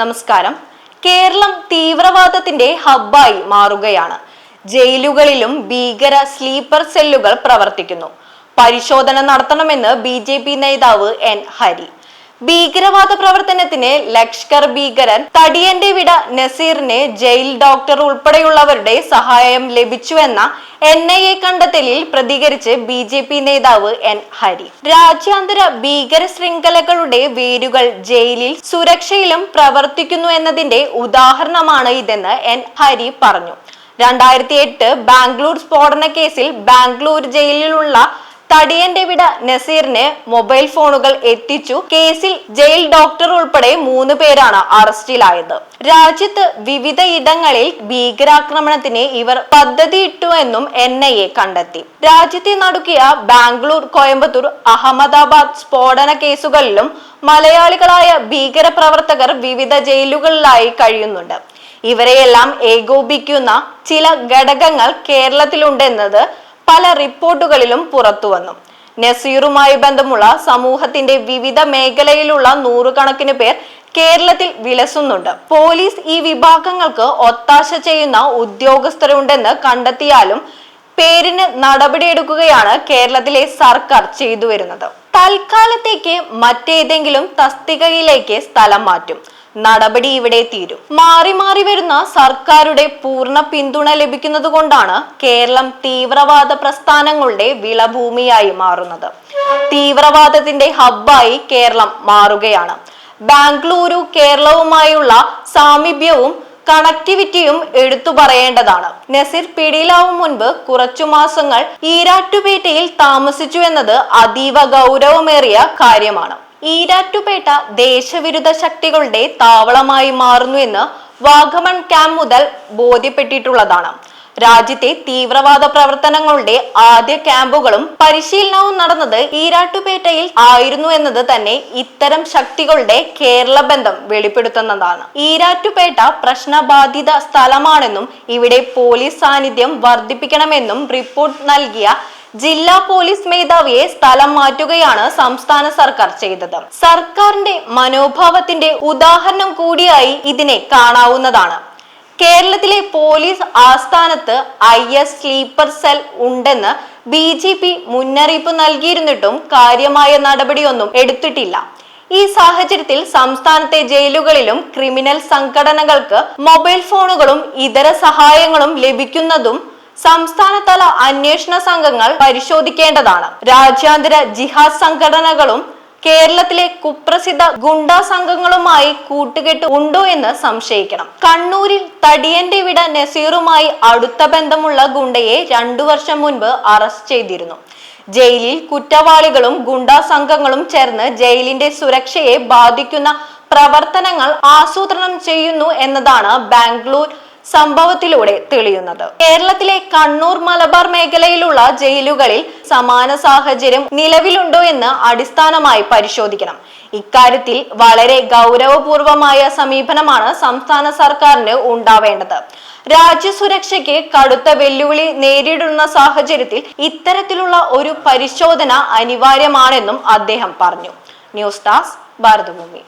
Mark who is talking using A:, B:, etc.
A: നമസ്കാരം. കേരളം തീവ്രവാദത്തിന്റെ ഹബ്ബായി മാറുകയാണ്. ജയിലുകളിലും ഭീകര സ്ലീപ്പർ സെല്ലുകൾ പ്രവർത്തിക്കുന്നു. പരിശോധന നടത്തണമെന്ന് ബി നേതാവ് എൻ ഹരി. ഭീകരവാദ പ്രവർത്തനത്തിന് ലഷ്കർ ഭീകരൻ തടിയന്റെ വിട നസീറിനെ ജയിൽ ഡോക്ടർ ഉൾപ്പെടെയുള്ളവരുടെ സഹായം ലഭിച്ചുവെന്ന എൻ ഐ എ കണ്ടെത്തലിൽ പ്രതികരിച്ച് ബി ജെ പി നേതാവ് എൻ ഹരി. രാജ്യാന്തര ഭീകര ശൃംഖലകളുടെ വേരുകൾ ജയിലിൽ സുരക്ഷയിലും പ്രവർത്തിക്കുന്നു എന്നതിന്റെ ഉദാഹരണമാണ് ഇതെന്ന് എൻ ഹരി പറഞ്ഞു. രണ്ടായിരത്തി എട്ട് ബാംഗ്ലൂർ സ്ഫോടന കേസിൽ ബാംഗ്ലൂർ ജയിലിലുള്ള തടിയന്റെ വിട നസീറിന് മൊബൈൽ ഫോണുകൾ എത്തിച്ചു. കേസിൽ ജയിൽ ഡോക്ടർ ഉൾപ്പെടെ മൂന്ന് പേരാണ് അറസ്റ്റിലായത്. രാജ്യത്ത് വിവിധ ഇടങ്ങളിൽ ഭീകരാക്രമണത്തിന് ഇവർ പദ്ധതിയിട്ടുവെന്നും എൻ ഐ എ കണ്ടെത്തി. രാജ്യത്തെ നടുക്കിയ ബാംഗ്ലൂർ കോയമ്പത്തൂർ അഹമ്മദാബാദ് സ്ഫോടന കേസുകളിലും മലയാളികളായ ഭീകര പ്രവർത്തകർ വിവിധ ജയിലുകളിലായി കഴിയുന്നുണ്ട്. ഇവരെയെല്ലാം ഏകോപിക്കുന്ന ചില ഘടകങ്ങൾ കേരളത്തിലുണ്ടെന്നത് പല റിപ്പോർട്ടുകളിലും പുറത്തുവന്നു നസീറുമായി ബന്ധമുള്ള സമൂഹത്തിന്റെ വിവിധ മേഖലയിലുള്ള നൂറുകണക്കിന് പേർ കേരളത്തിൽ വിലസുന്നുണ്ട്. പോലീസ് ഈ വിഭാഗങ്ങൾക്ക് ഒത്താശ ചെയ്യുന്ന ഉദ്യോഗസ്ഥരുണ്ടെന്ന് കണ്ടെത്തിയാലും പേരിന് നടപടിയെടുക്കുകയാണ് കേരളത്തിലെ സർക്കാർ ചെയ്തു വരുന്നത് തൽക്കാലത്തേക്ക് മറ്റേതെങ്കിലും തസ്തികയിലേക്ക് സ്ഥലം മാറ്റും. നടപടി ഇവിടെ തീരും. മാറി മാറി വരുന്ന സർക്കാരുടെ പൂർണ പിന്തുണ ലഭിക്കുന്നത് കൊണ്ടാണ് കേരളം തീവ്രവാദ പ്രസ്ഥാനങ്ങളുടെ വിളഭൂമിയായി മാറുന്നത്. തീവ്രവാദത്തിന്റെ ഹബ്ബായി കേരളം മാറുകയാണ്. ബാംഗ്ലൂരു കേരളവുമായുള്ള സാമീപ്യവും കണക്ടിവിറ്റിയും എടുത്തു പറയേണ്ടതാണ്. നസീർ പിടിയിലാവും മുൻപ് കുറച്ചു മാസങ്ങൾ ഈരാറ്റുപേട്ടയിൽ താമസിച്ചു എന്നത് അതീവ ഗൗരവമേറിയ കാര്യമാണ്. ഈരാറ്റുപേട്ട ദേശവിരുദ്ധ ശക്തികളുടെ താവളമായി മാറുന്നു എന്ന് വാഗമൺ ക്യാമ്പ് മുതൽ ബോധ്യപ്പെട്ടിട്ടുള്ളതാണ്. രാജ്യത്തെ തീവ്രവാദ പ്രവർത്തനങ്ങളുടെ ആദ്യ ക്യാമ്പുകളും പരിശീലനവും നടന്നത് ഈരാട്ടുപേട്ടയിൽ ആയിരുന്നു എന്നത് തന്നെ ഇത്തരം ശക്തികളുടെ കേരള ബന്ധം വെളിപ്പെടുത്തുന്നതാണ്. ഈരാറ്റുപേട്ട പ്രശ്നബാധിത സ്ഥലമാണെന്നും ഇവിടെ പോലീസ് സാന്നിധ്യം വർദ്ധിപ്പിക്കണമെന്നും റിപ്പോർട്ട് നൽകിയ ജില്ലാ പോലീസ് മേധാവിയെ സ്ഥലം മാറ്റുകയാണ് സംസ്ഥാന സർക്കാർ ചെയ്തത്. സർക്കാരിന്റെ മനോഭാവത്തിന്റെ ഉദാഹരണം കൂടിയായി ഇതിനെ കാണാവുന്നതാണ്. കേരളത്തിലെ പോലീസ് ആസ്ഥാനത്ത് ഐ എസ് സ്ലീപ്പർ സെൽ ഉണ്ടെന്ന് ബി ജെ പി മുന്നറിയിപ്പ് നൽകിയിരുന്നിട്ടും കാര്യമായ നടപടിയൊന്നും എടുത്തിട്ടില്ല. ഈ സാഹചര്യത്തിൽ സംസ്ഥാനത്തെ ജയിലുകളിലും ക്രിമിനൽ സംഘടനകൾക്ക് മൊബൈൽ ഫോണുകളും ഇതര സഹായങ്ങളും ലഭിക്കുന്നതും സംസ്ഥാനതല അന്വേഷണ സംഘങ്ങൾ പരിശോധിക്കേണ്ടതാണ്. രാജ്യാന്തര ജിഹാദ് സംഘടനകളും കേരളത്തിലെ കുപ്രസിദ്ധ ഗുണ്ടാ സംഘങ്ങളുമായി കൂട്ടുകെട്ട് ഉണ്ടോ എന്ന് സംശയിക്കണം. കണ്ണൂരിൽ തടിയന്റെ വിട നസീറുമായി അടുത്ത ബന്ധമുള്ള ഗുണ്ടയെ രണ്ടു വർഷം മുൻപ് അറസ്റ്റ് ചെയ്തിരുന്നു. ജയിലിൽ കുറ്റവാളികളും ഗുണ്ടാ സംഘങ്ങളും ചേർന്ന് ജയിലിന്റെ സുരക്ഷയെ ബാധിക്കുന്ന പ്രവർത്തനങ്ങൾ ആസൂത്രണം ചെയ്യുന്നു എന്നതാണ് ബാംഗ്ലൂർ സംഭവത്തിലൂടെ തെളിയുന്നത്. കേരളത്തിലെ കണ്ണൂർ മലബാർ മേഖലയിലുള്ള ജയിലുകളിൽ സമാന സാഹചര്യം നിലവിലുണ്ടോ എന്ന് അടിസ്ഥാനമായി പരിശോധിക്കണം. ഇക്കാര്യത്തിൽ വളരെ ഗൗരവപൂർവമായ സമീപനമാണ് സംസ്ഥാന സർക്കാരിന് ഉണ്ടാവേണ്ടത്. രാജ്യസുരക്ഷയ്ക്ക് കടുത്ത വെല്ലുവിളി നേരിടുന്ന സാഹചര്യത്തിൽ ഇത്തരത്തിലുള്ള ഒരു പരിശോധന അനിവാര്യമാണെന്നും അദ്ദേഹം പറഞ്ഞു. News desk Bharathabhoomi.